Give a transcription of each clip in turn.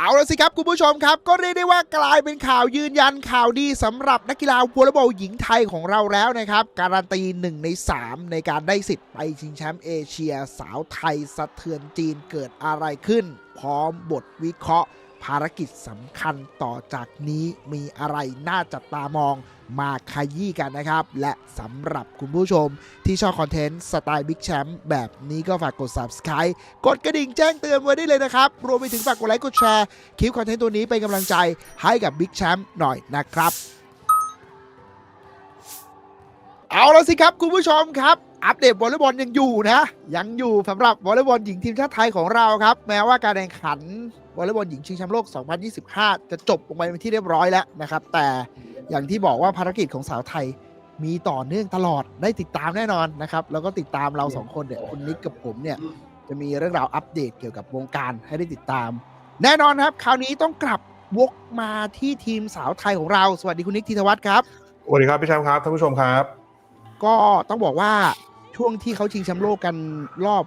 เอาละสิครับคุณผู้ชมครับ ก็เรียกได้ว่ากลายเป็นข่าวยืนยันข่าวดีสำหรับนักกีฬาวอลเลย์บอลหญิงไทยของเราแล้วนะครับ การันตี 1 ใน 3 ในการได้สิทธิ์ไปชิงแชมป์เอเชียสาวไทยสะเทือนจีนเกิดอะไรขึ้น พร้อมบทวิเคราะห์ ภารกิจสำคัญต่อจากนี้มีอะไรน่าจับตามอง มาขยี้กันนะครับ และสำหรับคุณผู้ชมที่ชอบคอนเทนต์สไตล์บิ๊กแชมป์แบบนี้ก็ฝากกด subscribe กดกระดิ่งแจ้งเตือนไว้ได้เลยนะครับ รวมไปถึงฝากกดไลค์กดแชร์คลิปคอนเทนต์ตัวนี้เป็นกำลังใจให้กับบิ๊กแชมป์หน่อยนะครับ เอาละสิครับคุณผู้ชมครับอัปเดตวอลเลย์บอลยังอยู่นะ ยังอยู่สำหรับวอลเลย์บอลหญิงทีมชาติไทยของเราครับ แม้ว่าการแข่งขันวอลเลย์บอลหญิงชิงแชมป์โลก 2025 จะจบลงไปเป็นที่เรียบร้อยแล้วนะครับ แต่ อย่างที่บอกว่าภารกิจของสาวไทยมีต่อเนื่องตลอดได้ติดตามแน่นอนนะครับ แล้วก็ติดตามเราสองคนเนี่ยคุณนิกกับผมเนี่ย จะมีเรื่องราวอัปเดตเกี่ยวกับวงการให้ได้ติดตาม แน่นอนครับ คราวนี้ต้องกลับวกมาที่ทีมสาวไทยของเรา สวัสดีคุณนิกธีทวัฒน์ครับสวัสดีครับพี่แชมป์ครับท่านผู้ชมครับ ก็ต้องบอกว่าช่วงที่เขาชิงแชมป์โลกกันรอบ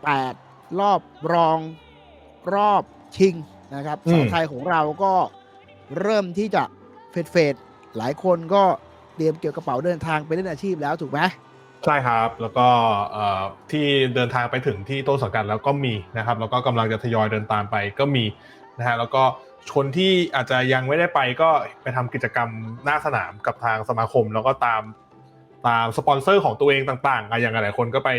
8 รอบรองรอบชิงนะครับอืมสาวไทยของเราก็เริ่มที่จะ เฟดเฟดๆหลายคนก็เตรียมเกี่ยวกระเป๋าเดินทางไปเล่นอาชีพแล้วถูกไหมใช่ครับ แล้วก็เอ่อที่เดินทางไปถึงที่ต้นสังกัดแล้วก็มีนะครับ แล้วก็กำลังจะทยอยเดินตามไปก็มีนะฮะแล้วก็คนที่อาจจะยังไม่ได้ไปก็ไปทำกิจกรรมหน้าสนามกับทางสมาคม แล้วก็ตามตามสปอนเซอร์ของตัวเองต่างๆอะอย่างหลายๆคนก็ไป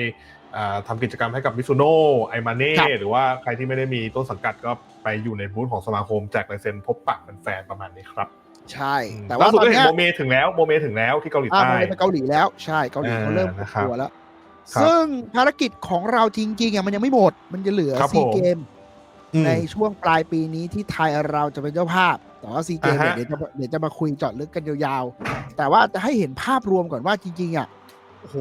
อ่าทำกิจกรรมให้กับมิซูโน่ไอมาเน่ครับหรือว่าใครที่ไม่ได้มีต้นสังกัดก็ไปอยู่ในบูธของสมาคมแจกลายเซ็นพบปะแฟนๆประมาณนี้ครับ ใช่แต่แต่ว่าว่าสุดตอนก็เห็เนี้นยโมเมถึงแล้วโมเมถึงแล้วที่เกาหลีอ่าใต้มันไปเกาหลีแล้วใช่เกาหลีเขาเริ่มอ่านะครับตัวแล้วครับซึ่งภารกิจของเราจริงๆอะมันยังไม่หมด มันจะเหลือครับซีผมเกมอืมในช่วงปลายปีนี้ที่ไทยเราจะเป็นเจ้าภาพแต่ว่าซีเกมอ่าฮะเดี๋ยวจะเดี๋ยวจะมาคุยเจาะลึกกันยาวๆ แต่ว่าจะให้เห็นภาพรวมก่อนว่าจริงๆอะโอ้โห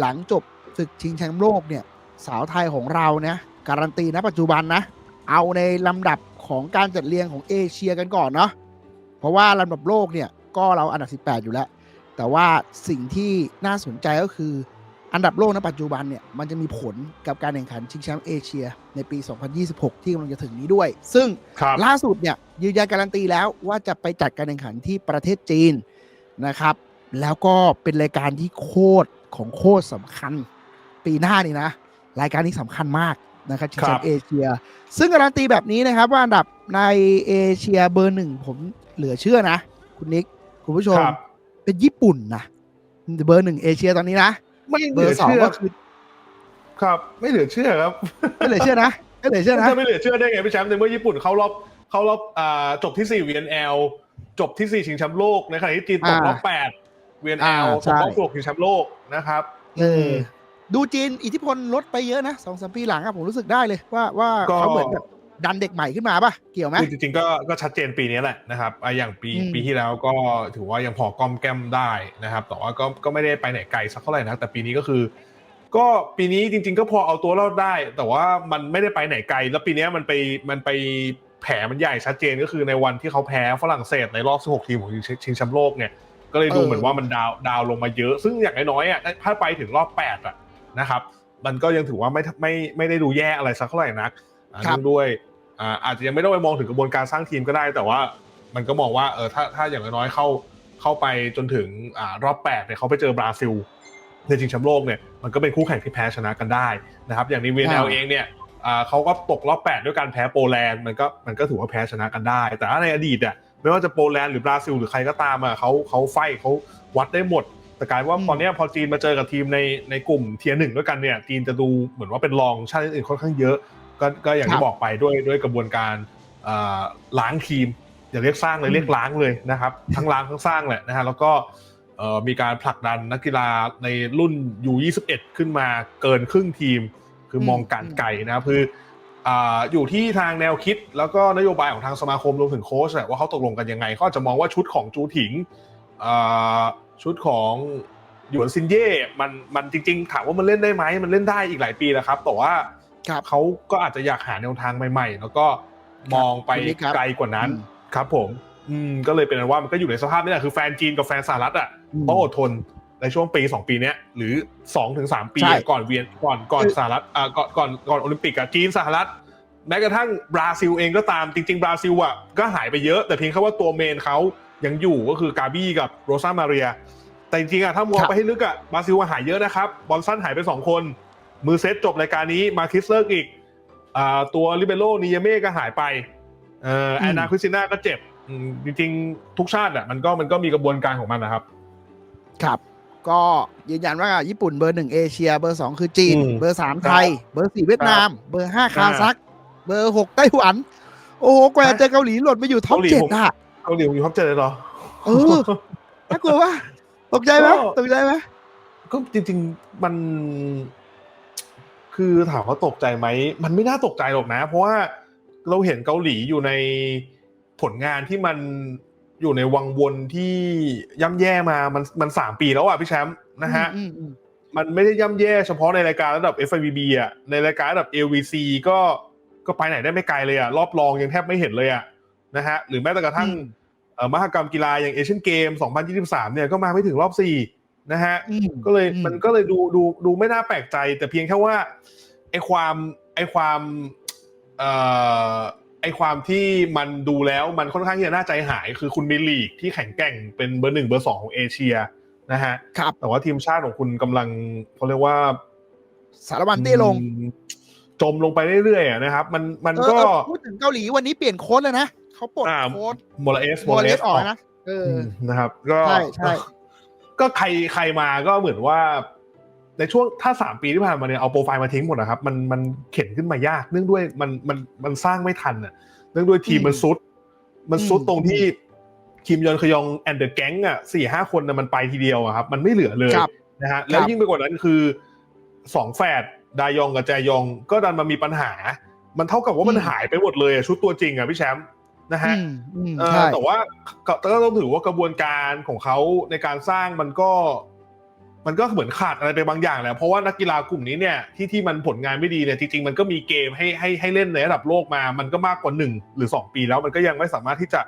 หลังจบศึกชิงแชมป์โลกเนี่ย สาวไทยของเรานะการันตีนะปัจจุบันนะ เอาในลำดับของการจัดเรียงของเอเชียกันก่อนเนาะเพ ราะว่าลำดับโลกเนี่ยก็เราอันดับ 18 อยู่แล้ว แต่ว่าสิ่งที่น่าสนใจก็คืออันดับโลกณปัจจุบันเนี่ยมันจะมีผลกับการแข่งขันชิงแชมป์เอเชีย ในปี 2026 ที่กำลังจะถึงนี้ด้วย ซึ่งครับล่าสุดเนี่ยยืนยันการันตีแล้วว่าจะไปจัดการแข่งขันที่ประเทศจีนนะครับ แล้วก็เป็นรายการที่โคตรของโคตรสำคัญ ปีหน้านี่นะ รายการนี้สำคัญมาก นะครับชิงแชครัมบป์เอเชีย ซึ่งการันตีแบบนี้นะครับ ว่าอันดับในเอเชียเบอร์หนึ่งผมเหลือเชื่อนะ คุณนิกคุณผู้ชมครับเป็นญี่ปุ่นนะเบอร์หนึ่งเอเชียตอนนี้นะไม่เบเหอลือร์สองเชื่อก็คือครับไม่เหลือเชื่อครับไม่เหลือเชื่อนะไม่เหลือเชื่อนะจะไม่เหลือเชื่อได้ไงพี่แชมป์ในเมื่อญี่ปุ่นเข้ารอบเข้ารอบอ่าจบที่4 VNL จบที่4ชิงแชมป์โลกในขณะที่จีนตกรอบ8 VNL อ่าตใช่กรอบ6ชิงแชมป์โลกนะครับเออ ดูจีนอิทธิพลลดไปเยอะนะสองสามปีหลังอะผมรู้สึกได้เลยว่าว่าก็เขาเหมือนแบบดันเด็กใหม่ขึ้นมาป่ะ เกี่ยวไหมคือจริงๆก็ก็ชัดเจนปีนี้แหละนะครับอะอย่างปีอืมปีที่แล้วก็ถือว่ายังพอก้อมแก้มได้นะครับ แต่ว่าก็ก็ไม่ได้ไปไหนไกลสักเท่าไหร่นะแต่ปีนี้ก็คือ ก็ปีนี้จริง ๆ ก็พอเอาตัวรอดได้ แต่ว่ามันไม่ได้ไปไหนไกล แล้วปีนี้มันไปมันไปแผลมันใหญ่ชัดเจนก็คือในวันที่เขาแพ้ฝรั่งเศสในรอบ 16 ทีมของชิงแชมป์โลกเนี่ยก็เลยดูเออเหมือนว่ามันดาวดาวลงมาเยอะ ซึ่งอย่างน้อยๆอะถ้าไปถึงรอบ 8 อะ นะครับ มันก็ยังถือว่าไม่ไม่ไม่ได้ดูแย่อะไรสักเท่าไหร่นักอ่าครับเนื่องด้วยอ่าอาจจะยังไม่ต้องไปมองถึงกระบวนการสร้างทีมก็ได้ แต่ว่ามันก็มองว่าเออถ้าถ้าอย่างน้อยๆเข้าเข้าไปจนถึงอ่ารอบ8เนี่ยเขาไปเจอบราซิลในชิงแชมป์โลกเนี่ยมันก็เป็นคู่แข่งที่แพ้ชนะกันได้นะครับอย่างในวีเอลเองเนี่ยอ่าเขาก็ตกรอบ8ด้วยการแพ้โปแลนด์มันก็มันก็ถือว่าแพ้ชนะกันได้ แต่ถ้าในอดีตอะไม่ว่าจะโปแลนด์หรือบราซิลหรือใครก็ตามอะเขาเขาไฟท์เขาวัดได้หมด แต่กลายว่าอืมตอนเนี้ยพอจีนมาเจอกับทีมในในกลุ่มเทียร์หนึ่งด้วยกันเนี่ยจีนจะดูเหมือนว่าเป็นรองชาติอื่นๆค่อนข้างเยอะ ก็ก็อย่างครัที่บบอกไปด้วยด้วยกระบวนการเอ่อล้างทีมอย่าเรียกสร้างเลยอืมเรียกล้างเลยนะครับ ทั้งล้างทั้งสร้างแหละนะฮะแล้วก็เอ่อมีการผลักดันนักกีฬาในรุ่น U21 ขึ้นมาเกินครึ่งทีม คือมองการไกลนะครับคืออ่าอยู่ที่ทางแนวคิดแล้วก็นโยบายของทางสมาคมรวมถึงโค้ชแหละว่าเขาตกลงกันยังไงเขาอาจจะมองว่าชุดของจูถิงอ่า ชุดของหยวนซินเย่มันมันจริง ๆ ถามว่ามันเล่นได้ไหมมันเล่นได้อีกหลายปีแล้วครับแต่ว่าครับเขาก็อาจจะอยากหาแนวทางใหม่ ๆ แล้วก็มองไปคุณนิกครับไกลกว่านั้นอืมครับผม อืมก็เลยเป็นอันว่ามันก็อยู่ในสภาพนี้แหละคือแฟนจีนกับแฟนสหรัฐอะอืมต้องอดทนในช่วงปี2ปีเนี้ยหรือ2ถึง3ปีใช่ก่อนเวียนก่อนก่อนคือสหรัฐอ่าก่อนก่อนก่อนโอลิมปิกอะจีนสหรัฐแม้กระทั่งบราซิลเองก็ตามจริง ๆ บราซิลอะก็หายไปเยอะ แต่เพียงแค่ว่าตัวเมนเขา ยังอยู่ก็คือกาบี้กับโรซามาเรีย แต่จริงๆอะถ้ามองครับไปให้ลึกอะบราซิลอะหายเยอะนะครับบอลสันหายไป2คน มือเซตจบรายการนี้มาคิสเลิกอีกอ่าตัวลิเบโรนิยเม่ก็หายไปเอ่อแอนนาคริสติน่าก็เจ็บอืมจริงๆ ทุกชาติอะมันก็มันก็มีกระบวนการของมันนะครับ ครับ ก็ยืนยันว่าญี่ปุ่นเบอร์หนึ่งเอเชีย เบอร์สองคือจีนอืมเบอร์สามครับไทย เบอร์สี่เวียดนาม เบอร์ห้าคาอ่าซักเบอร์หกไต้หวัน โอ้โหกว่าจะเจอเกาหลีหล่นมาอยู่ท็อปเกาหลีเจ็ดผมอะ เกาหลีอยู่ท็อปเจ็ดเลยเหรอเออน่ากลัวว่าตกใจไหมก็ตกใจไหมก็จริง ๆ มัน คือถามว่าตกใจไหม มันไม่น่าตกใจหรอกนะ เพราะว่าเราเห็นเกาหลีอยู่ในผลงานที่มันอยู่ในวังวนที่ย่ำแย่มา มันมันสามปีแล้วอะพี่แชมป์นะฮะอืมอืมมันไม่ได้ย่ำแย่เฉพาะในรายการระดับ FIVB อะ ในรายการระดับ AVC ก็ก็ไปไหนได้ไม่ไกลเลยอะ รอบรองยังแทบไม่เห็นเลยอะ นะฮะหรือแม้แต่กระทั่งอืมเอ่อมหกรรมกีฬาอย่างเอเชียนเกม 2023 เนี่ยก็มาไม่ถึงรอบ4นะฮะอืมก็เลยอืมมันก็เลยดูดูดูไม่น่าแปลกใจ แต่เพียงแค่ว่าไอความไอความเอ่อไอความที่มันดูแล้วมันค่อนข้างที่จะน่าใจหาย คือคุณมีลีกที่แข็งแกร่งเป็นเบอร์หนึ่งเบอร์สองของเอเชียนะฮะครับแต่ว่าทีมชาติของคุณกำลังเขาเรียกว่า สารวันเตี้ยลงอืมจมลงไปเรื่อยๆอะนะครับ มันมันเออก็เออพูดถึงเกาหลีวันนี้เปลี่ยนโค้ดเลยนะ เขาปลดอ่าโค้ดโมราเอสโมเลสออกนะเออมนะครับ ก็ใช่ใช่ก็ใครใครมาก็เหมือนว่า ในช่วงถ้าสามปีที่ผ่านมาเนี่ยเอาโปรไฟล์มาทิ้งหมดนะครับ มันมันเข็นขึ้นมายาก เนื่องด้วยมันมันมันสร้างไม่ทันอะ เนื่องด้วยทีมอืมมันซุด มันซุดอืมตรงที่คิมยอนคยองแอนเดอร์แก๊งอะสี่ห้าคนน่ะมันไปทีเดียวอะครับ มันไม่เหลือเลยครับนะฮะแล้วยิ่งไปกว่านั้นคือสองแฝดดายองกับแจยองก็ดันมามีปัญหา มันเท่ากับว่ามันอืมหายไปหมดเลยอะชุดตัวจริงอะพี่แชมป์ นะฮะอืมอืมเออใช่แต่ว่าก็ก็ต้องถือว่ากระบวนการของเขาในการสร้างมันก็ มันก็เหมือนขาดอะไรไปบางอย่างแหละเพราะว่านักกีฬากลุ่มนี้เนี่ยที่ที่มันผลงานไม่ดีเนี่ยจริงๆมันก็มีเกมให้ให้ให้เล่นในระดับโลกมา มันก็มากกว่าหนึ่งหรือสองปีแล้วมันก็ยังไม่สามารถที่จะ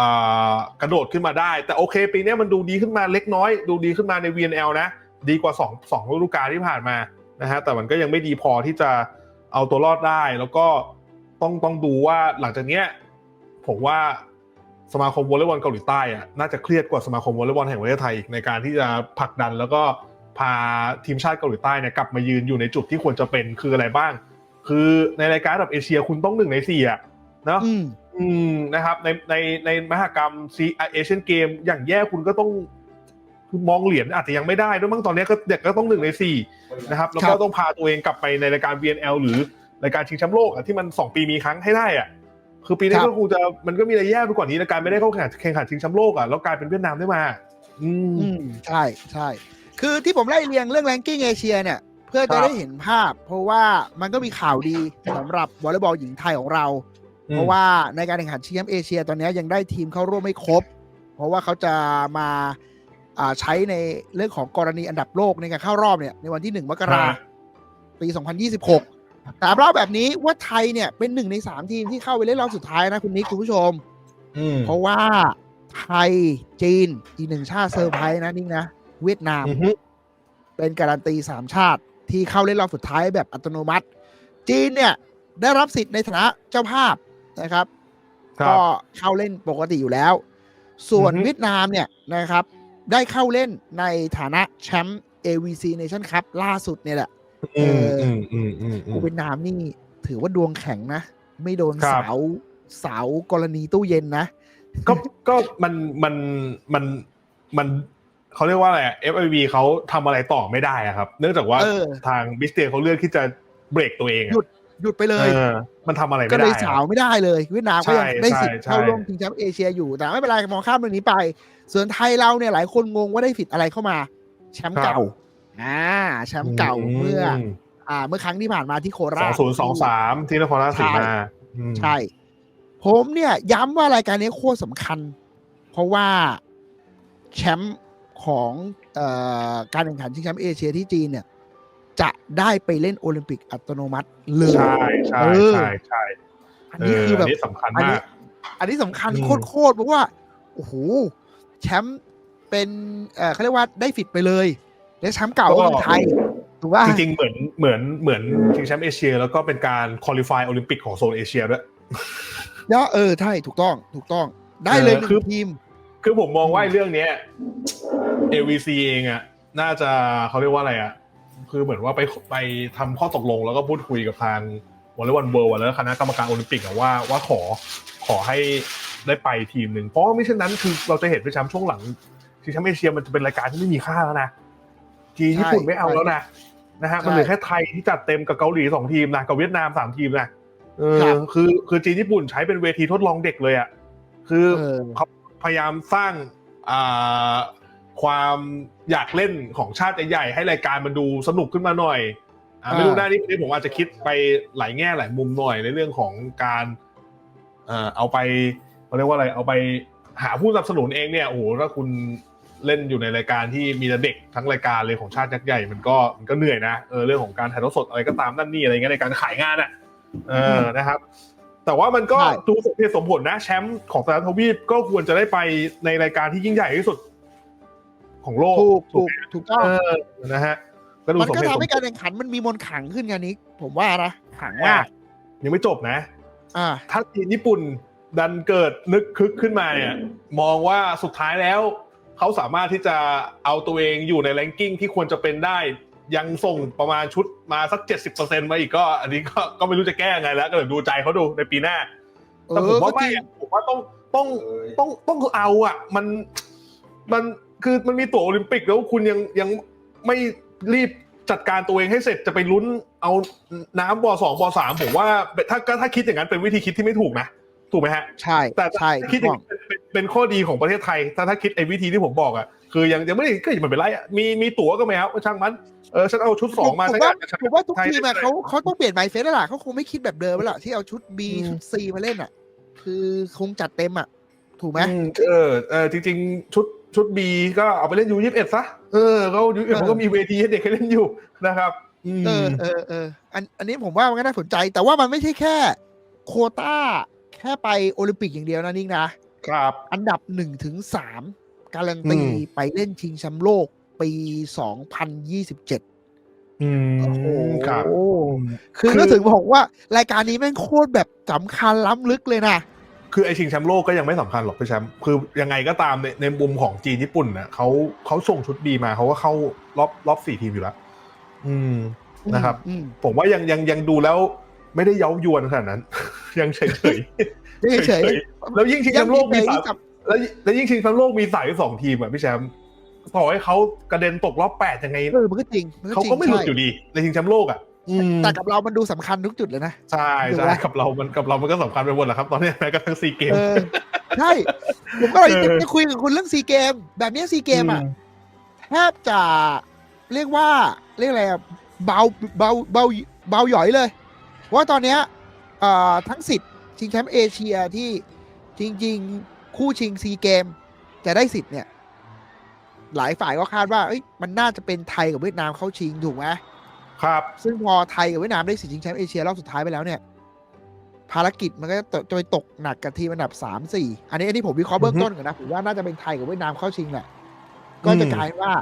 อ่ากระโดดขึ้นมาได้ แต่โอเค ปีเนี้ยมันดูดีขึ้นมาเล็กน้อย ดูดีขึ้นมาใน VNL นะ ดีกว่าสองสองฤดูกาลที่ผ่านมานะฮะแต่มันก็ยังไม่ดีพอที่จะเอาตัวรอดได้ แล้วก็ต้องต้องดูว่าหลังจากเนี้ย ผมว่าสมาคมวอลเลย์บอลเกาหลีใต้อะน่าจะเครียดกว่าสมาคมวอลเลย์บอลแห่งประเทศไทยอีกในการที่จะผลักดัน แล้วก็พาทีมชาติเกาหลีใต้เนี่ยกลับมายืนอยู่ในจุดที่ควรจะเป็นคืออะไรบ้าง คือในรายการระดับเอเชียคุณต้องหนึ่งในสี่อะเนาะอืมอืมนะครับ ในในในมหกรรมซีเอเชียนเกมอย่างแย่คุณก็ต้องคือมองเหรียญอาจจะยังไม่ได้ด้วยมั้งตอนนี้ก็เด็กก็ต้องหนึ่งในสี่นะครับแล้วคก็รับต้องพาตัวเองกลับไปในรายการ VNL หรือรายการชิงแชมป์โลกอะที่มันสองปีมีครั้งให้ได้อะ คือปีนี้ครับก็คงจะมันก็มีอะไรแย่ไปกว่านี้ในการไม่ได้เข้าแข่งแข่งขันชิงแชมป์โลกอะแล้วกลายเป็นเวียดนามได้มาอืมอืมใช่ใช่คือที่ผมไล่เรียงเรื่องแรงกิ้งเอเชียเนี่ย เพื่อครัจะบได้เห็นภาพ เพราะว่ามันก็มีข่าวดีสำหรับวอลเลย์บอลหญิงไทยของเรา เพราะว่าในการแข่งขันชิงแชมป์เอเชีย ตอนนี้ยังได้ทีมเข้าร่วมไม่ครบ เพราะว่าเขาจะมาอ่าใช้ในเรื่องของกรณีอันดับโลกในการเข้ารอบเนี่ยในวันที่1มกราคมปี 2026 แต่เล่าแบบนี้ว่าไทยเนี่ยเป็นหนึ่งในสามทีมที่เข้าไปเล่นรอบสุดท้ายนะคุณนิกคุณผู้ชม อืมเพราะว่าไทยจีนอีกหนึ่งชาติเซอร์ไพรส์นะนิ่งนะ เวียดนาม อือฮึเป็นการันตีสามชาติที่เข้าเล่นรอบสุดท้ายแบบอัตโนมัติ จีนเนี่ยได้รับสิทธิ์ในฐานะเจ้าภาพนะครับ ครัก็บ เข้าเล่นปกติอยู่แล้ว ส่วนอือฮึ เวียดนามเนี่ยนะครับ ได้เข้าเล่นในฐานะแชมป์ AVC Nation Cup ล่าสุดเนี่ยแหละ อืมอืมอืมอืมอืม เวียดนามนี่ถือว่าดวงแข็งนะ ไม่โดนครับเสาเสากรณีตู้เย็นนะ ก็ก็มันมันมันมันเขาเรียกว่าอะไรอะ FIV เขาทำอะไรต่อไม่ได้อะครับ เนื่องจากว่าเออ ทางบิสเตียเขาเลือกที่จะเบรกตัวเองอะหยุดหยุดไปเลย เออมันทำอะไรก็ไม่เลได้ยอะสาวไม่ได้เลย เวียดนามก็ยังใช่ได้สิทธิ์ใช่เข้าร่วมใช่ชิงแชมป์เอเชียอยู่แต่ไม่เป็นไรมองข้ามเรื่องนี้ไป ส่วนไทยเราเนี่ยหลายคนงงว่าได้สิทธิ์อะไรเข้ามา แชมป์เก่า อ่าแชมป์เก่าเมื่อ อ่า เมื่อครั้งที่ผ่านมาที่โคสอรางชศูนย์สองสามที่นครราชสีมาอืมใช่ ผมเนี่ย ย้ำว่ารายการนี้โคตรสำคัญ เพราะว่าแชมป์ของเอ่อการแข่งขันชิงแชมป์เอเชียที่จีนเนี่ย จะได้ไปเล่นโอลิมปิกอัตโนมัติเลยใช่ใช่เออใช่ใช่อันนี้คือแบบเนนี้สำคัญอันมานี้กอันนี้สำคัญอืมโคตรๆเพราะว่าโอ้โหแชมป์เป็นเอ่อเขาเรียกว่าได้ฟิตไปเลย และแชมป์เก่าก็คือไทยถูกป่ะจริงๆเหมือนเหมือนเหมือนชิงแชมป์เอเชีย แล้วก็เป็นการคอลี่ฟายโอลิมปิกของโซนเอเชียด้วยเนาะเออใช่ถูกต้องถูกต้อง ได้เลยหเออนึ่คืองทีม คือผมมองว่าไอ้เรื่องเนี้ย AVC เองอะน่าจะเขาเรียกว่าอะไรอะคือเหมือนว่าไปไปทำข้อตกลงแล้วก็พูดคุยกับทางวอลเลย์บอลเวิลด์แล้วคณะกรรมการโอลิมปิกอะว่าว่าขอขอให้ได้ไปทีมหนึ่งเพราะว่าไม่เช่นนั้นคือเราจะเห็นพี่แชมป์ช่วงหลังที่แชมป์เอเชียมันจะเป็นรายการที่ไม่มีค่าแล้วนะ จีนญี่ปุ่นไม่เอาแล้วนะนะฮะมันเหลือแค่ไทยที่จัดเต็มกับเกาหลีสองทีมนะกับเวียดนามสามทีมนะเออคือคือจีนญี่ปุ่นใช้เป็นเวทีทดลองเด็กเลยอะคือเออเขาพยายามสร้างอ่าความอยากเล่นของชาติใหญ่ๆให้รายการมันดูสนุกขึ้นมาหน่อยอ่าไม่รู้หน้านี้นี่ผมอาจจะคิดไปหลายแง่หลายมุมหน่อยในเรื่องของการเอ่อเอาไปเขาเรียกว่าอะไรเอาไปหาผู้สนับสนุนเองเนี่ยโอ้โหถ้าคุณ เล่นอยู่ในรายการที่มีแต่เด็กทั้งรายการเลยของชาติยักษ์ใหญ่มันก็มันก็เหนื่อยนะเออเรื่องของการถ่ายทอดสดอะไรก็ตามนั่นนี่อะไรเงี้ยในการขายงานอะเออนะครับ แต่ว่ามันก็ใช่ดูสมเหตุสมผลนะ แชมป์ของแต่ละทวีปก็ควรจะได้ไปในรายการที่ยิ่งใหญ่ที่สุด ของโลกถูกถูถูกกถูกต้องเออนะฮะก็ดูมันสมก็เหตุสทำมให้ผการลแข่งขันมันมีมนต์ขลังขึ้นกันนี้ผมว่านะขลังอะมากยังไม่จบนะ อ่า ถ้าทีมญี่ปุ่นดันเกิดนึกคึกขึ้นมาเนี่ย มองว่าสุดท้ายแล้ว เขาสามารถที่จะเอาตัวเองอยู่ในแรงกิ้งที่ควรจะเป็นได้ ยังส่งประมาณชุดมาสัก 70%มาอีกก็ อันนี้ก็ก็ไม่รู้จะแก้ยังไงแล้ว ก็เดี๋ยวดูใจเขาดูในปีหน้าแต่ผมว่าเออก็ไม่จริงอะผมว่าต้องต้องต้องต้องเอาอะ มันมันคือมันมีตั๋วโอลิมปิกแล้วคุณยังยังไม่รีบจัดการตัวเองให้เสร็จจะไปลุ้นเอาน้ำบ่อสองบ่อสามผมว่าถ้าถ้าคิดอย่างนั้นเป็นวิธีคิดที่ไม่ถูกนะถูกไหมฮะ ใช่แต่ใช่ถ้าถูคิดกอต้ย่าองง เป็นเป็นเป็นข้อดีของประเทศไทย ถ้าถ้าคิดไอ้วิธีที่ผมบอกอะคือยังยังไม่ได้ก็อย่ามันเป็นไรอะมีมีตั๋วก็ไม่เอาช่างมันเออฉันเอาชุดสองมาผมฉันว่าอยากจะชนะผมว่าทุกไทยทีมอะได้เขาเขาต้องเปลี่ยนไมเซ็ตแล้วล่ะเขาคงไม่คิดแบบเดิมแล้วล่ะที่เอาชุด B อืมชุด C มาเล่นอะ คือคงจัดเต็มอะ ถูกไหมอืมเออเออจริง ๆ ชุดชุดบีก็เอาไปเล่นยูยี่สิบเอ็ดซะเออเขายูยี่สิบเออก็มีเวทีให้เด็กให้เล่นอยู่นะครับมเออเออเอออันอันนี้ผมว่ามันก็น่าสนใจ แต่ว่ามันไม่ใช่แค่ โควต้าแค่ไปโอลิมปิกอย่างเดียวนะนิ่งนะ ครับ อันดับหนึ่งถึงสามการันตีอืมไปเล่นชิงแชมป์โลกปี2027อืมโอ้โหครับคือคือก็ถึงบอกว่ารายการนี้แม่งโคตรแบบสำคัญล้ำลึกเลยนะ คือไอชิงแชมป์โลกก็ยังไม่สำคัญหรอกพี่แชมป์คือยังไงก็ตามในในมุมของจีนญี่ปุ่นน่ะเขาเขาส่งชุดบีมาเขาก็เข้ารอบรอบสี่ทีมอยู่แล้วอืมนะครับอืมผมว่ายังยังยังดูแล้วไม่ได้เย้ายวนขนาดนั้น ยังเฉยเฉยอืม เฉยๆแล้วยิ่งชิงแชมป์โลกมีสามกับแล้วแล้วยิ่งชิงแชมป์โลกมีสายสองทีมอะพี่แชมป์ต่อให้เขากระเด็นตกรอบแปดยังไงเออมันก็จริงนเขาจริงก็ไม่หลุดใช่อยู่ดีในชิงแชมป์โลกอะอืมแต่กับเรามันดูสำคัญทุกจุดเลยนะ ใช่ดูใช่แลกับเรามันกับเรามันก็สำคัญไปหมดแหละครับ ตอนนี้แม้กระทั่งซีเกมเออใช่ผมก็เลยเออจะคุยกับคุณเรื่องซีเกม แบบนี้ซีเกมอะแทบจะเรียกว่าเรียกอะไรอะเบาเบาเบาเบาหย่อยเลย ว่าตอนเนี้ยเอ่อทั้งสิทธิ์ ชิงแชมป์เอเชียที่จริง ๆ คู่ชิงซีเกม จะได้สิทธิ์เนี่ย หลายฝ่ายก็คาดว่าเอ้ยมันน่าจะเป็นไทยกับเวียดนามเข้าชิงถูกไหมครับ ซึ่งพอไทยกับเวียดนามได้สิทธิ์ชิงแชมป์เอเชียรอบสุดท้ายไปแล้วเนี่ย ภารกิจมันก็จะตจะไปตกหนักกับทีมอันดับสามสี่อันนี้อันนี้ผมวิเคราะห์เบื้องต้นก่อนนะผมว่าน่าจะเป็นไทยกับเวียดนามเข้าชิงแหละก็จะกลายว่า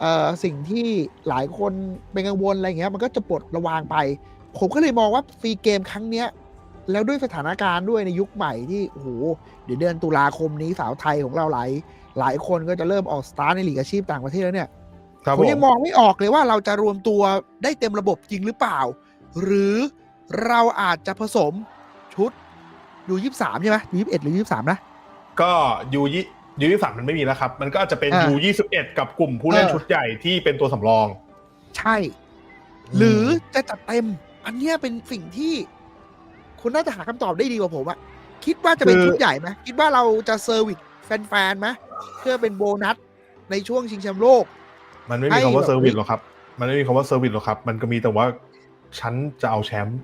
เอ่อสิ่งที่หลายคนเป็นกังวลอะไรเงี้ย มันก็จะปลดระวางไป ผมก็เลยมองว่าฟรีเกมครั้งเนี้ย แล้วด้วยสถานการณ์ด้วยในยุคใหม่ที่โอ้โหเดี๋ยวเดือนตุลาคมนี้สาวไทยของเราหลายหลายคนก็จะเริ่มออกสตาร์ทในลีกอาชีพต่างประเทศแล้วเนี่ยครับผผมมยังมองไม่ออกเลยว่าเราจะรวมตัวได้เต็มระบบจริงหรือเปล่า หรือเราอาจจะผสมชุดยูยี่สามใช่ไหมยูยี่สิบเอ็ดหรือยี่สามนะ ก็ยูยี่ยูยี่สามมันไม่มีแล้วครับ มันก็อาจจะเป็นอ่ายูยี่สิบเอ็ดกับกลุ่มผู้เล่นเออชุดใหญ่ที่เป็นตัวสำรอง ใช่ หรือจะจัดเต็ม อันเนี้ยเป็นสิ่งที่ คุณน่าจะหาคำตอบได้ดีกว่าผมอะคิดว่าจะเป็นคือ ชุดใหญ่ไหมคิดว่าเราจะเซอร์วิสแฟนๆไหมเพื่อเป็นโบนัสในช่วงชิงแชมป์โลก มันไม่มีให้คำว่าแบบ เซอร์วิสหรอกครับ มันไม่มีคำว่าเซอร์วิสหรอกครับ มันก็มีแต่ว่าฉันจะเอาแชมป์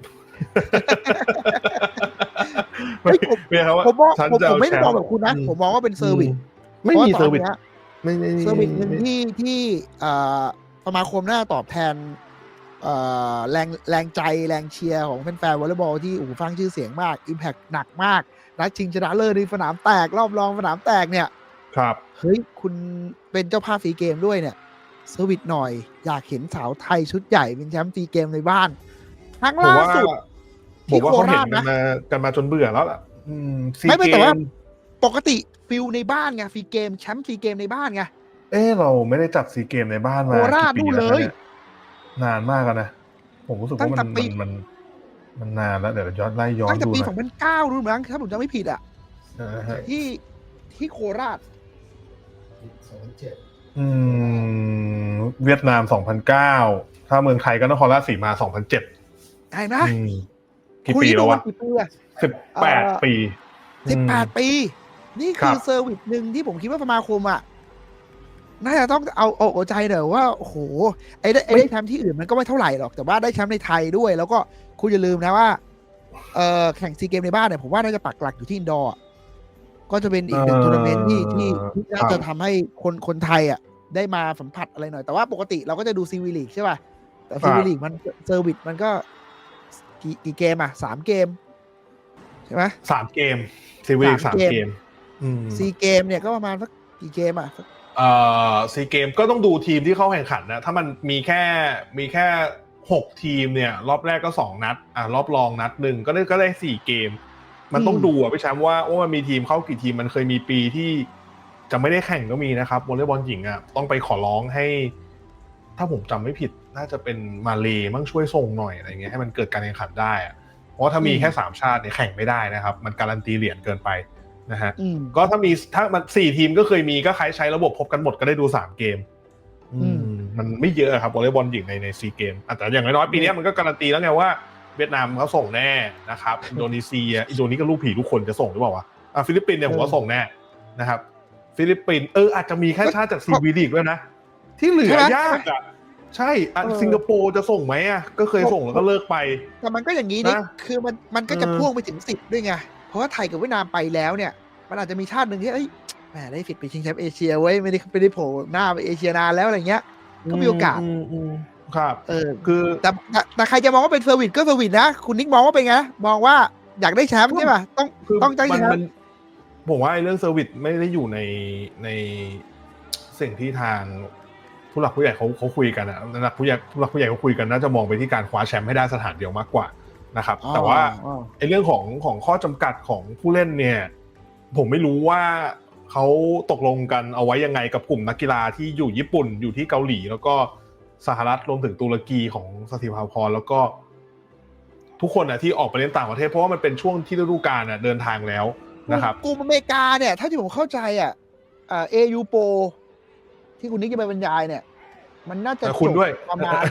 เฮ้ยผมไม่ใช่คำว่าผมมองฉันผมจะผมเอาไม่แชได้มมองป์ แบบคุณนะอืผมมองว่าเป็นเซอร์วิสไม่มีพาะเซอว่าร์วิสตนนี้ยไม่ไม่เซอร์วิสหนึ่งที่ที่เอ่อสมาคมน่าตอบแทนเอ่อ แรงแรงใจแรงเชียร์ของแฟนๆวอลเลย์บอลที่โอ้โหฟังชื่อเสียงมาก Impact หนักมากนัดชิงชนะเลิศในสนามแตกรอบรองสนามแตกเนี่ย ครับเฮ้ยคุณเป็นเจ้าภาพฟรีเกมด้วยเนี่ยเซอร์วิสหน่อย อยากเห็นสาวไทยชุดใหญ่เป็นแชมป์ซีเกมในบ้านครั้งผมล่าว่าสุดผมว่าเขาเห็นที่โคราชกันะนมากันมาจนเบื่อแล้วล่ะอืมซีไม่ไม่เกแต่ว่ามปกติฟิลในบ้านไงฟรีเกมแชมป์ฟรีเกมในบ้านไงเอ้เราไม่ได้จัดซีเกมในบ้านมาโคราชกี่ปีนู่นเลยแว นี่นานมากแล้วนะ ผมรู้สึกตั้ว่างมันแต่ปีมันมันมันนานแล้ว เดี๋ยวย้อนไล่ย้อนตั้งแต่ดูปีหน่อย2009รู้มั้งถ้าผมจำไม่ผิดอะนะฮะที่ที่โคราชอืมเวียดนาม2009ถ้าเมืองไทยก็นครราชสีมา2007ใช่ไหมอืมกี่คุยปีดูแล้ววะกี่ปีอะสิบแปดเอ่อปีสิบแปดอืมปี นี่ครัคือบเซอร์วิสหนึ่งที่ผมคิดว่าสมาคมอะ น่าจะต้องเอาเอาเอาใจหน่อยว่าโอ้โหไอ้ได้ไอ้ได้แชมป์ที่อื่นมันก็ไม่เท่าไหร่หรอกแต่ว่าได้แชมป์ในไทยด้วย แล้วก็คุณอย่าลืมนะว่าเอ่อแข่งซีเกมในบ้านเนี่ยผมว่าน่าจะปักหลักอยู่ที่อินดอร์อะก็จะเป็นอีกหนึ่งเอ่อทัวร์นาเมนต์ที่ที่ที่น่าครัจะบทำให้คนคนไทยอะ ได้มาสัมผัสอะไรหน่อย แต่ว่าปกติเราก็จะดูซีวีลีกใช่ป่ะแต่ซีวีลีกมันเซอร์วิสมันก็กี่กี่เกมอะสามเกมใช่ไหมสามเกมซีวีสามสามเกมเกมอืมซีเกมเนี่ยก็ประมาณสักกี่เกมอะสัก เอ่อซีเกมก็ต้องดูทีมที่เข้าแข่งขันนะ ถ้ามันมีแค่มีแค่หกทีมเนี่ย รอบแรกก็สองนัด อ่ารอบรองนัดหนึ่งก็ได้ก็ได้สี่เกม มันต้องดูอะพี่แชมป์ว่าว่ามันมีทีมเข้ากี่ทีมมันเคยมีปีที่จะไม่ได้แข่งก็มีนะครับวอลเลย์บอลหญิงอะต้องไปขอร้องให้ ถ้าผมจำไม่ผิดน่าจะเป็นมาเลมั่งช่วยส่งหน่อยอะไรเงี้ยให้มันเกิดการแข่งขันได้อะเพราะว่าถ้ามีแค่สามชาติเนี่ยแข่งไม่ได้นะครับ มันการันตีเหรียญเกินไป นะฮะอืมก็ถ้ามีถ้ามันสี่ทีมก็เคยมีก็ใครใช้ระบบพบกันหมดก็ได้ดูสามเกมอืมมันไม่เยอะครับวอลเลย์บอลหญิงในในซีเกมแต่อย่างน้อยๆปีนี้มันก็การันตีแล้วไงว่าเวียดนามเขาส่งแน่นะครับอินโดนีเซียอินโดนีก็ลูกผีทุกคนจะส่งหรือเปล่าวะอะฟิลิปปินส์เนี่ยผมว่าส่งแน่นะครับ ฟิลิปปินส์เอออาจจะมีแค่ชาติจากซีวีลีกด้วยนะ ที่เหลือยากอะใช่อะสิงคโปร์จะส่งไหมอะก็เคยส่งแล้วก็เลิกไป แต่มันก็อย่างนี้นี่นะคือมันมันก็จะเออพ่วงไปถึงสิบด้วยไงเพราะว่าไทยกับเวียดนามไปแล้วเนี่ย มันอาจจะมีชาติหนึ่งที่เอ้ยแหมได้สิทธิ์ไปชิงแชมป์เอเชียไว้ยไม่ได้ไม่ได้โผล่หน้าไปเอเชียนานแล้วอะไรเงี้ย ก็มีโอกาส มอืมครับ เออ คือแต่แต่แต่ใครจะมองว่าเป็นเซอร์วิสก็เซอร์วิสนะ คุณนิกมองว่าเป็นไงมองว่าอยากได้แชมป์ใช่ป่ะต้อง คือต้องได้มันแชมป์มันผมว่าไอ้เรื่องเซอร์วิสไม่ได้อยู่ในในสิ่งที่ทางผู้หลักผู้ใหญ่เขาเขาคุยกันอะนักผู้ใหญ่ผู้หลักผู้ใหญ่เขาคุยกันน่าจะมองไปที่การคว้าแชมป์ให้ได้สถานเดียวมากกว่านะครับ แต่ว่า อ๋อไอ้เรื่องของของข้อจำกัดของผู้เล่นเนี่ย ผมไม่รู้ว่าเขาตกลงกันเอาไว้ยังไงกับกลุ่มนักกีฬาที่อยู่ญี่ปุ่นอยู่ที่เกาหลี แล้วก็สหรัฐรวมถึงตุรกีของสถิภาพรแล้วก็ ทุกคนอะที่ออกไปเล่นต่างประเทศ เพราะว่ามันเป็นช่วงที่ฤดูกาลอะเดินทางแล้วนะครับกลุ่มอเมริกาเนี่ย ถ้าที่ผมเข้าใจอะอ่าเอยูโปที่คุณนิกจะไปบรรยายเนี่ย มันน่าจะเออคุณด้วยจบประมาณ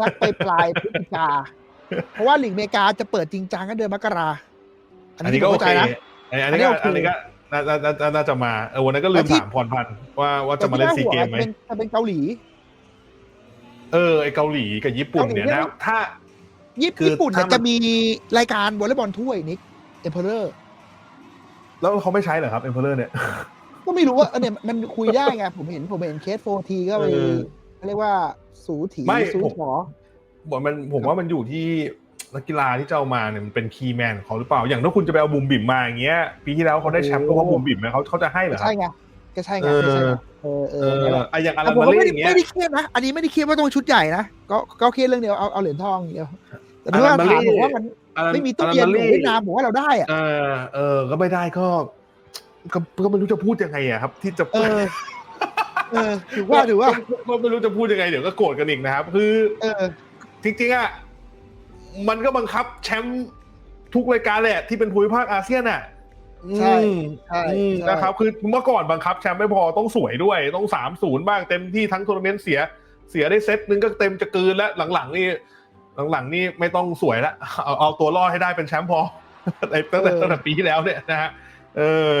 สักไปปลายพฤศจิกาเพราะว่าหลีกอเมริกาจะเปิดจริงจังกันเดือนมกราอันอันนี้นี้ก็ผมโอเข้าเคใจนะ อันนี้ก็อันนี้โอเคอันนี้ก็น่าน่าน่าน่าน่าจะมาเออวันนั้นก็ลืมแต่ที่ถามพรพันธ์ว่าว่าจะมาเล่นซีเกมไหมแต่ที่น่าห่วงอาจจะเป็นจะเป็นเกาหลี เออไอเกาหลีกับญี่ปุ่นเนี่ยเกาหลีเนี่นะยถ้า ญี่คือญี่ปุ่นเนี่ยถ้ามันจะมีรายการวอลเลย์บอลถ้วยนิกเอ็มเพอเรอร์แล้วเขาไม่ใช้เหรอครับเอ็มเพลเลอร์เนี่ยก็ไม่รู้ว่าเออเนี่ยมันคุยได้ไงผมเห็นผมเห็นเคสโฟทีก็ไปเออเขาเรียกว่าสูถีไม่สูผมหมอบอกมันผมว่ามันอยู่ที่ นักกีฬาที่จะเอามาเนี่ยมันเป็นคีย์แมนของเขาหรือเปล่า อย่างถ้าคุณจะไปเอาบุมบิ่มมาอย่างเงี้ย ปีที่แล้วเขาได้แชมป์ก็เพราะบุมบิ่มไหมเขาเขาจะให้เหรอครับ ใช่ไงก็ใช่ไงเออก็ใช่ไงเออเอเอออเนี่ยแหละอะอย่างอาแต่รันผมมาก็เล่ไม่อได้ย่างเงี้ย ไม่ได้เครียดนะ อันนี้ไม่ได้เครียดว่าต้องชุดใหญ่นะ ก็ก็เครียดเรื่องเดียวเอาเอาเหรียญทองอย่างเดียว แต่ถ้าอารันมาถามเล่ผมว่ามันอารันไม่มีตู้เย็นอารัขมาองล่เวียดนามผมว่าเราได้อะเออเออ ก็ไม่ได้ก็ก็ก็ไม่รู้จะพูดยังไงอะครับ ที่จะเออ เออถือว่าถือว่า ก็ไม่รู้จะพูดยังไงเดี๋ยวก็โกรธกันอีกนะครับ คือเออ จริงๆอะ มันก็บังคับแชมป์ทุกรายการแหละที่เป็นภูมิภาคอาเซียนอะใช่อืมใช่อืมใช่นะครับ คือเมื่อก่อนบังคับแชมป์ไม่พอต้องสวยด้วย ต้องสามศูนย์บ้างเต็มที่ทั้งทัวร์นาเมนต์เสีย เสียได้เซตหนึงก็เต็มจะกลืนแล้วหลังๆ นี่หลังๆ นี่ไม่ต้องสวยแล้วเอาเอาตัวรอดให้ได้เป็นแชมป์พอในตั้งแต่ตั้งแต่ปีที่แล้วเนี่ยนะฮะเออ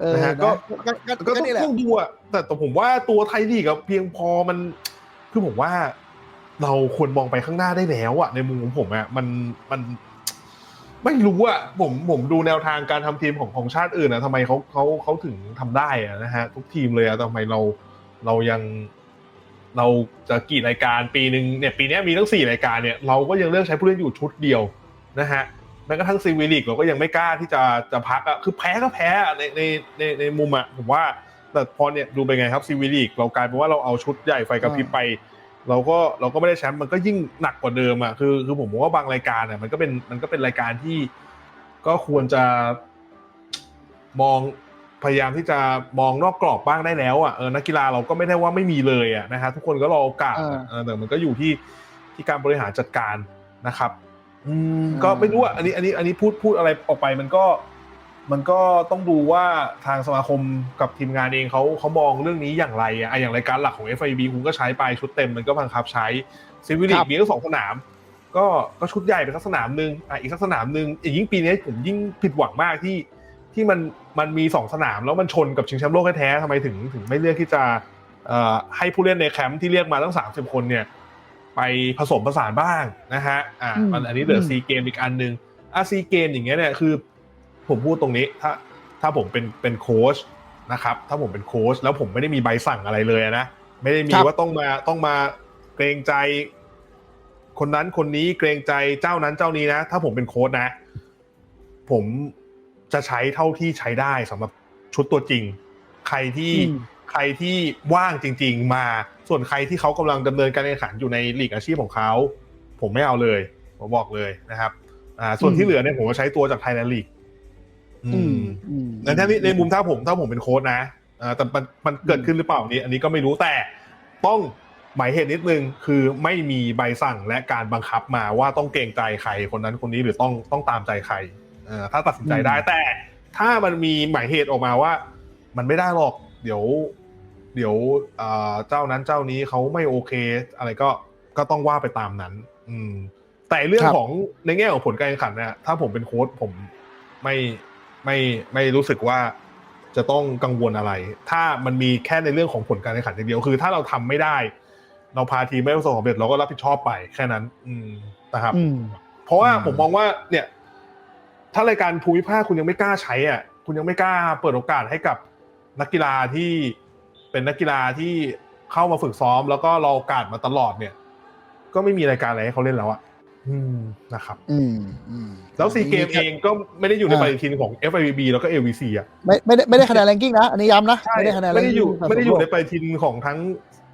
เออนะฮะก็ก็ก็ก็ก็ก็ต้องนี่แหละต้องดูอะแต่แต่ผมว่าตัวไทยลีกอะเพียงพอมันคือผมว่า เราควรมองไปข้างหน้าได้แล้วอะในมุมของผมอะมันมันไม่รู้อะผมผมดูแนวทางการทำทีมของของชาติอื่นอะทำไมเขาเขาเขาถึงทำได้อะนะฮะทุกทีมเลยอะทำไมเราเรายังเราจะกี่รายการปีหนึ่งเนี่ยปีนี้มีทั้งสี่รายการเนี่ยเราก็ยังเลือกใช้ผู้เล่นอยู่ชุดเดียวนะฮะแม้กระทั่งซีวีลีกเราก็ยังไม่กล้าที่จะจะพักอะคือแพ้ก็แพ้ในในในในมุมอะผมว่าแต่พอเนี่ยดูเป็นไงครับซีวีลีกเรากลายเป็นว่าเราเอาชุดใหญ่ไฟกระพริบไป เราก็เราก็ไม่ได้แชมป์มันก็ยิ่งหนักกว่าเดิมอะคือคือผมมองว่าบางรายการเนี่ยมันก็เป็นมันก็เป็นรายการที่ก็ควรจะมองพยายามที่จะมองนอกกรอบบ้างได้แล้วอะเออนักกีฬาเราก็ไม่ได้ว่าไม่มีเลยอะนะฮะทุกคนก็รอโอกาสอะเออแต่มันก็อยู่ที่ที่การบริหารจัดการนะครับ อืมก็ไม่รู้อะอันนี้อันนี้อันนี้พูดพูดอะไรออกไปมันก็ มันก็ต้องดูว่าทางสมาคมกับทีมงานเองเขาเขามองเรื่องนี้อย่างไรอะอะอย่างรายการหลักของ FIB คุณก็ใช้ไปชุดเต็มมันก็บังคับใช้ซิวิลิคกรับมีทั้งสองสนาม ก็ก็ชุดใหญ่ไปสักสนามหนึ่งอะอีกสักสนามหนึ่งอีกยิ่งปีนี้ผมยิ่งผิดหวังมากที่ที่มันมันมีสองสนามแล้วมันชนกับชิงแชมป์โลกแท้ๆทำไมถึงถึงไม่เลือกที่จะเอ่อให้ผู้เล่นในแคมป์ที่เรียกมาตั้ง30คนเนี่ย ไปผสมผสานบ้างนะฮะอ่าอืมมันอันนี้เดอือะมซีเกมอีกอันหนึ่งอะซีเกมอย่างเงี้ยเนี่ยคือ ผมพูดตรงนี้ถ้าถ้าผมเป็นเป็นโค้ชนะครับ ถ้าผมเป็นโค้ชแล้วผมไม่ได้มีใบสั่งอะไรเลยนะไม่ได้มีครับว่าต้องมาต้องมาเกรงใจ คนนั้นคนนี้เกรงใจเจ้านั้นเจ้านี้นะ ถ้าผมเป็นโค้ชนะ ผมจะใช้เท่าที่ใช้ได้สำหรับชุดตัวจริง ใครที่อืมใครที่ว่างจริง ๆ มาส่วนใครที่เขากำลังดำเนินการแข่งขันอยู่ในลีกอาชีพของเขาผมไม่เอาเลยผมบอกเลยนะครับอ่าส่วนที่เหลือเนี่ยผมก็ใช้ตัวจากไทยแลนด์ลีกอือืมมอืม ในท่านี้ในมุมถ้าผมถ้าผมเป็นโค้ชนะอ่าแต่มันมันเกิดขึ้นหรือเปล่าอันนี้อันนี้ก็ไม่รู้แต่ต้องหมายเหตุนิดนึงคือไม่มีใบสั่งและการบังคับมาว่าต้องเกรงใจใครคนนั้นคนนี้หรือต้องต้องตามใจใครเอ่อถ้าตัดสินใจได้แต่ ถ้ามันมีหมายเหตุออกมาว่า มันไม่ได้หรอก เดี๋ยว เดี๋ยวเอ่อเจ้านั้นเจ้านี้เขาไม่โอเค อะไรก็ก็ต้องว่าไปตามนั้น อืม แต่เรื่องครับของในแง่ของผลการแข่งขันเนี่ยถ้าผมเป็นโค้ชผมไม่ ไม่ไม่รู้สึกว่าจะต้องกังวลอะไร ถ้ามันมีแค่ในเรื่องของผลการแข่งขันอย่างเดียวคือ ถ้าเราทำไม่ได้ เราพาทีมไม่ประสบความสำเร็จเราก็รับผิดชอบไปแค่นั้น อืมนะครับอืมเพราะว่าอืมผมมองว่า เนี่ย ถ้ารายการภูมิภาคคุณยังไม่กล้าใช้อะ คุณยังไม่กล้าเปิดโอกาสให้กับนักกีฬาที่เป็นนักกีฬาที่เข้ามาฝึกซ้อม แล้วก็รอโอกาสมาตลอดเนี่ย ก็ไม่มีรายการอะไรให้เขาเล่นแล้วอะ อืมนะครับ อืมอืมแล้วซีเกมเองก็ไม่ได้อยู่ในอ่าปฏิทินของ FIVB แล้วก็ AVC อะไม่ไม่ได้ไม่ได้คะแนนแรงกิ้งนะ อันนี้ย้ำนะ ไม่ได้คะแนนไม่ได้อยู่ ranking ไม่ได้อยู่ในสะสปฏิทินของทั้ง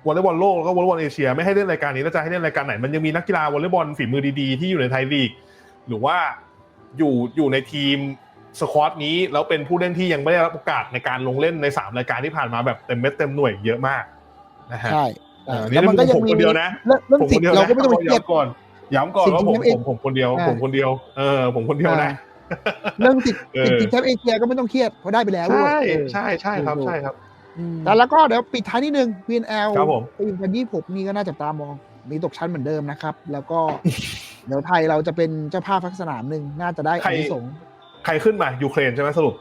วอลเลย์บอลโลกแล้วก็วอลเลย์บอลเอเชีย ไม่ให้เล่นรายการนี้แล้วจะให้เล่นรายการไหน มันยังมีนักกีฬาวอลเลย์บอลฝีมือดีๆ ที่อยู่ในไทยลีก หรือว่าอยู่อยู่ในทีมสควอตนี้แล้วเป็นผู้เล่นที่ยังไม่ได้รับโอกาสในการลงเล่นใน3รายการที่ผ่านมาแบบเต็มเม็ดเต็มหน่วยเยอะมากนะฮะใช่เออแล้วมันก็ยังผมมีคนเดียวนะเรื่องเรื่องผมสิคทนเดียวธิ์เรานะก็ไม่ต้องไปเครียดย้ำก่อน ย้ำก่อนว่าผมสิทธิ์ผมผมคนเดียวอ่าผมคนเดียว เออ ผมคนเดียวนะเรื่องติดเออติดทีมแชมป์เอเชียก็ไม่ต้องเครียดเพราะได้ไปแล้วด้วยใช่เออใช่ใช่ครับถูกใช่ครับอืมแต่แล้วก็เดี๋ยวปิดท้ายนิดนึง VNL ครับผมปีพันยี่หกนี่ก็น่าจับตามอง มีตกชั้นเหมือนเดิมนะครับ แล้วก็เดี๋ยวไทยเราจะเป็นเจ้าภาพทักสนามหนึ่งน่าจะได้ใครอานิสงส์ใครขึ้นมายูเครนใช่ไหมสรุป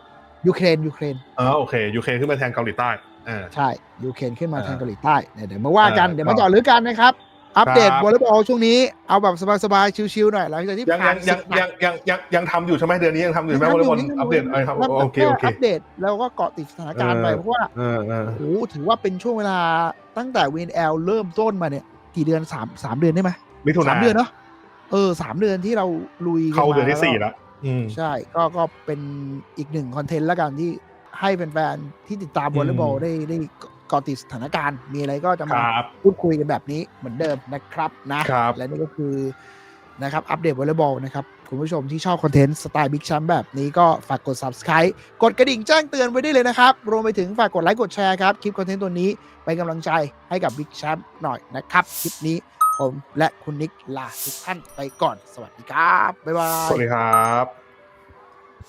ยูเครนยูเครนเออโอเคยูเครนขึ้นมาแทนเกาหลีใต้อ่าใช่ยูเครนขึ้นมาอ่าแทนเกาหลีใต้เนี่ยเดี๋ยวมาว่ากันอ่าเดี๋ยวมาเจาะลึกกันนะครับ อัปเดตครับวอลเลย์บอลช่วงนี้เอาแบบสบายๆชิวๆหน่อยหลังจากที่ยังผ่ายันงยังยังยังยังยังทำอยู่ใช่ไหมเดือนนี้ยังทำอยู่ใช่ไหมวอลเลย์บอลอัปเดตอะไรครับแล้วโอเคโอเคอัปเดตแล้วก็เกาะติดสถานการณ์ไปเออเพราะว่าเออเออโอ้โหถือว่าเป็นช่วงเวลาตั้งแต่ VNL เริ่มต้นมาเนี่ยกี่เดือนสามสามเดือนได้ไหมมิถุนาสามเดือนเนาะเออสามเดือนที่เราลุยกัเข้าเดือนที่มสี่ก็แล้วอืมใช่ก็ก็เป็นอีกหนึ่งคอนเทนต์แล้วกันที่ให้แฟนๆที่ติดตามวอลเลย์บอลอืมได้ได้เกาะติดสถานการณ์ มีอะไรก็จะคมารับพูดคุยกันแบบนี้เหมือนเดิมนะครับนะครับและนี่ก็คือนะครับอัปเดตวอลเลย์บอลนะครับคุณผู้ชมที่ชอบคอนเทนต์สไตล์บิ๊กแชมป์แบบนี้ก็ฝากกด subscribe กดกระดิ่งแจ้งเตือนไว้ได้เลยนะครับ รวมไปถึงฝากกดไลค์กดแชร์ครับ คลิปคอนเทนต์ตัวนี้เป็นกำลังใจให้กับบิ๊กแชมป์หน่อยนะครับ คลิปนี้ผมและคุณนิกลาทุกท่านไปก่อน สวัสดีครับ บ๊ายบาย สวัสดีครับ